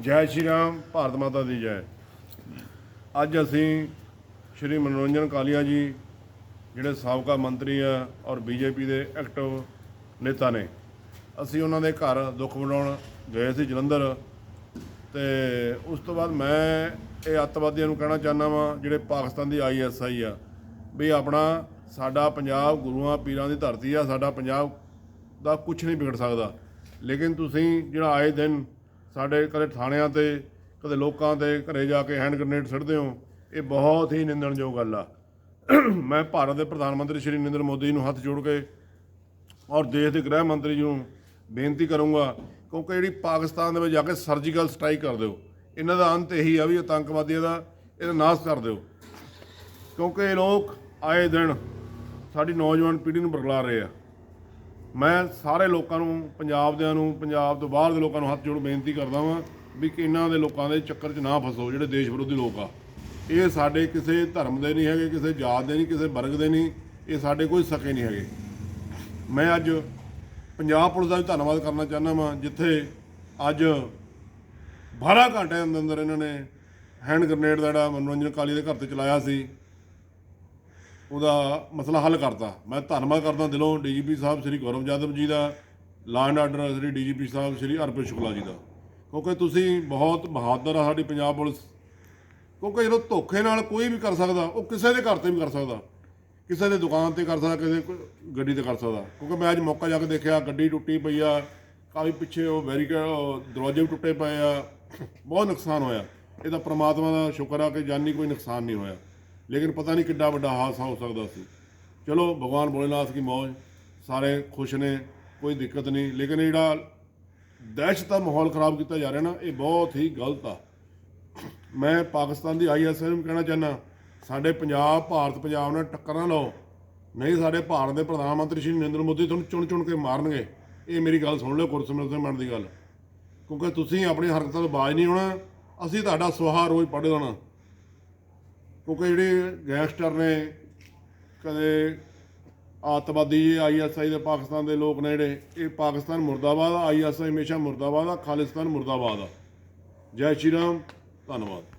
ਜੈ ਸ਼੍ਰੀ ਰਾਮ, ਭਾਰਤ ਮਾਤਾ ਦੀ ਜੈ। ਅੱਜ ਅਸੀਂ ਸ਼੍ਰੀ ਮਨੋਰੰਜਨ ਕਾਲੀਆ ਜੀ, ਜਿਹੜੇ ਸਾਬਕਾ ਮੰਤਰੀ ਆ ਔਰ ਬੀਜੇਪੀ ਦੇ ਐਕਟਿਵ ਨੇਤਾ ਨੇ, ਅਸੀਂ ਉਹਨਾਂ ਦੇ ਘਰ ਦੁੱਖ ਵੰਡਾਉਣ ਗਏ ਸੀ ਜਲੰਧਰ। ਤੇ ਉਸ ਤੋਂ ਬਾਅਦ ਮੈਂ ਇਹ ਅੱਤਵਾਦੀਆਂ ਨੂੰ ਕਹਿਣਾ ਚਾਹੁੰਦਾ ਵਾਂ, ਜਿਹੜੇ ਪਾਕਿਸਤਾਨ ਦੀ ਆਈਐਸਆਈ ਆ, ਵੀ ਆਪਣਾ ਸਾਡਾ ਪੰਜਾਬ ਗੁਰੂਆਂ ਪੀਰਾਂ ਦੀ ਧਰਤੀ ਆ, ਸਾਡਾ ਪੰਜਾਬ ਦਾ ਕੁਝ ਨਹੀਂ ਵਿਗੜ ਸਕਦਾ। ਲੇਕਿਨ ਤੁਸੀਂ ਜਿਹੜਾ ਆਏ ਦਿਨ ਸਾਡੇ ਕਦੇ ਥਾਣਿਆਂ ਤੇ, ਕਦੇ ਲੋਕਾਂ ਦੇ ਘਰੇ ਜਾ ਕੇ ਹੈਂਡ ਗ੍ਰਨੇਡ ਸਿੱਟਦੇ ਹੋ, ਇਹ ਬਹੁਤ ਹੀ ਨਿੰਦਣਯੋਗ ਗੱਲ ਆ। ਮੈਂ ਭਾਰਤ ਦੇ ਪ੍ਰਧਾਨ ਮੰਤਰੀ ਸ਼੍ਰੀ ਨਰਿੰਦਰ ਮੋਦੀ ਜੀ ਨੂੰ ਹੱਥ ਜੋੜ ਕੇ ਔਰ ਦੇਸ਼ ਦੇ ਗ੍ਰਹਿ ਮੰਤਰੀ ਜੀ ਨੂੰ ਬੇਨਤੀ ਕਰੂੰਗਾ, ਕਿਉਂਕਿ ਜਿਹੜੀ ਪਾਕਿਸਤਾਨ ਦੇ ਵਿੱਚ ਜਾ ਕੇ ਸਰਜੀਕਲ ਸਟ੍ਰਾਈਕ ਕਰ ਦਿਓ, ਇਹਨਾਂ ਦਾ ਅੰਤ ਇਹੀ ਆ ਵੀ ਆਤੰਕਵਾਦੀਆਂ ਦਾ ਇਹਦਾ ਨਾਸ਼ ਕਰ ਦਿਓ। ਕਿਉਂਕਿ ਇਹ ਲੋਕ ਆਏ ਦਿਨ ਸਾਡੀ ਨੌਜਵਾਨ ਪੀੜ੍ਹੀ ਨੂੰ ਬਰਗਲਾ ਰਹੇ ਆ। ਮੈਂ ਸਾਰੇ ਲੋਕਾਂ ਨੂੰ ਪੰਜਾਬ ਦਿਆਂ ਨੂੰ, ਪੰਜਾਬ ਤੋਂ ਬਾਹਰ ਦੇ ਲੋਕਾਂ ਨੂੰ ਹੱਥ ਜੋੜ ਬੇਨਤੀ ਕਰਦਾ ਵਾਂ ਵੀ ਕਿ ਇਹਨਾਂ ਦੇ ਲੋਕਾਂ ਦੇ ਚੱਕਰ 'ਚ ਨਾ ਫਸੋ, ਜਿਹੜੇ ਦੇਸ਼ ਵਿਰੋਧੀ ਲੋਕ ਆ। ਇਹ ਸਾਡੇ ਕਿਸੇ ਧਰਮ ਦੇ ਨਹੀਂ ਹੈਗੇ, ਕਿਸੇ ਜਾਤ ਦੇ ਨਹੀਂ, ਕਿਸੇ ਵਰਗ ਦੇ ਨਹੀਂ, ਇਹ ਸਾਡੇ ਕੋਈ ਸਕੇ ਨਹੀਂ ਹੈਗੇ। ਮੈਂ ਅੱਜ ਪੰਜਾਬ ਪੁਲਿਸ ਦਾ ਵੀ ਧੰਨਵਾਦ ਕਰਨਾ ਚਾਹੁੰਦਾ ਵਾਂ, ਜਿੱਥੇ ਅੱਜ 12 ਘੰਟੇ ਦੇ ਅੰਦਰ ਅੰਦਰ ਇਹਨਾਂ ਨੇ ਹੈਂਡ ਗ੍ਰਨੇਡ ਦਾ ਜਿਹੜਾ ਮਨੋਰੰਜਨ ਕਾਲੀ ਦੇ ਘਰ ਤੇ ਚਲਾਇਆ ਸੀ। ਉਹਦਾ ਮਸਲਾ ਹੱਲ ਕਰਤਾ। ਮੈਂ ਧੰਨਵਾਦ ਕਰਦਾ ਦਿਲੋਂ ਡੀਜੀਪੀ ਸਾਹਿਬ ਸ੍ਰੀ ਗੌਰਵ ਯਾਦਵ ਜੀ ਦਾ law and order Shri DGP ਸਾਹਿਬ ਸ੍ਰੀ ਅਰਪਿਤ ਸ਼ੁਕਲਾ ਜੀ ਦਾ। ਕਿਉਂਕਿ ਤੁਸੀਂ ਬਹੁਤ ਬਹਾਦਰ ਆ ਸਾਡੀ ਪੰਜਾਬ ਪੁਲਿਸ। ਕਿਉਂਕਿ ਜਦੋਂ ਧੋਖੇ ਨਾਲ ਕੋਈ ਵੀ ਕਰ ਸਕਦਾ, ਉਹ ਕਿਸੇ ਦੇ ਘਰ ਤੇ ਵੀ ਕਰ ਸਕਦਾ। ਕਿਸੇ ਦੇ ਦੁਕਾਨ ਤੇ ਕਰ ਸਕਦਾ, ਕਿਸੇ ਗੱਡੀ ਤੇ ਕਰ ਸਕਦਾ। ਕਿਉਂਕਿ ਮੈਂ ਅੱਜ ਮੌਕਾ ਜਾ ਕੇ ਦੇਖਿਆ, ਗੱਡੀ ਟੁੱਟੀ ਪਈ ਆ, ਕਾਫੀ ਪਿੱਛੇ ਉਹ ਬੈਰੀਕੇਡ ਦਰਵਾਜ਼ੇ ਵੀ ਟੁੱਟੇ ਪਏ ਆ। ਬਹੁਤ ਨੁਕਸਾਨ ਹੋਇਆ। ਇਹਦਾ ਪ੍ਰਮਾਤਮਾ ਦਾ ਸ਼ੁਕਰ ਆ ਕਿ ਜਾਨੀ ਕੋਈ ਨੁਕਸਾਨ ਨਹੀਂ ਹੋਇਆ। ਲੇਕਿਨ ਪਤਾ ਨਹੀਂ ਕਿੱਡਾ ਵੱਡਾ ਹਾਦਸਾ ਹੋ ਸਕਦਾ ਸੀ। ਚਲੋ, ਭਗਵਾਨ ਭੋਲੇਨਾਥ ਕੀ ਮੌਜ, ਸਾਰੇ ਖੁਸ਼ ਨੇ, ਕੋਈ ਦਿੱਕਤ ਨਹੀਂ। ਲੇਕਿਨ ਜਿਹੜਾ ਦਹਿਸ਼ਤ ਦਾ ਮਾਹੌਲ ਖਰਾਬ ਕੀਤਾ ਜਾ ਰਿਹਾ ਨਾ, ਇਹ ਬਹੁਤ ਹੀ ਗਲਤ ਆ। ਮੈਂ ਪਾਕਿਸਤਾਨ ਦੀ ਆਈਐਸਆਈ ਨੂੰ ਕਹਿਣਾ ਚਾਹੁੰਦਾ, ਸਾਡੇ ਪੰਜਾਬ, ਭਾਰਤ ਪੰਜਾਬ ਨਾਲ ਟੱਕਰ ਨਾ ਲਓ। ਨਹੀਂ, ਸਾਡੇ ਭਾਰਤ ਦੇ ਪ੍ਰਧਾਨ ਮੰਤਰੀ ਸ਼੍ਰੀ ਨਰਿੰਦਰ ਮੋਦੀ ਤੁਹਾਨੂੰ ਚੁਣ ਚੁਣ ਕੇ ਮਾਰਨਗੇ। ਇਹ ਮੇਰੀ ਗੱਲ ਸੁਣ ਲਓ ਗੁਰਸਿਮਰਤ ਸਿੰਘ ਮੰਨ ਦੀ ਗੱਲ। ਕਿਉਂਕਿ ਤੁਸੀਂ ਆਪਣੀ ਹਰਕਤਾਂ ਤੋਂ ਬਾਜ ਨਹੀਂ ਹੋਣਾ, ਅਸੀਂ ਤੁਹਾਡਾ ਸੁਹਾ ਰੋਜ਼ ਪੜ੍ਹ ਲੈਣਾ। ਕਿਉਂਕਿ ਜਿਹੜੇ ਗੈਂਗਸਟਰ ਨੇ, ਕਦੇ ਆਤਵਾਦੀ ਆਈਐਸਆਈ ਦੇ ਪਾਕਿਸਤਾਨ ਦੇ ਲੋਕ ਨੇ ਜਿਹੜੇ, ਇਹ ਪਾਕਿਸਤਾਨ ਮੁਰਦਾਬਾਦ ਆਈਐਸਆਈ ਹਮੇਸ਼ਾ ਮੁਰਦਾਬਾਦ ਆ, ਖਾਲਿਸਤਾਨ ਮੁਰਦਾਬਾਦ ਆ। ਜੈ ਸ਼੍ਰੀ ਰਾਮ, ਧੰਨਵਾਦ।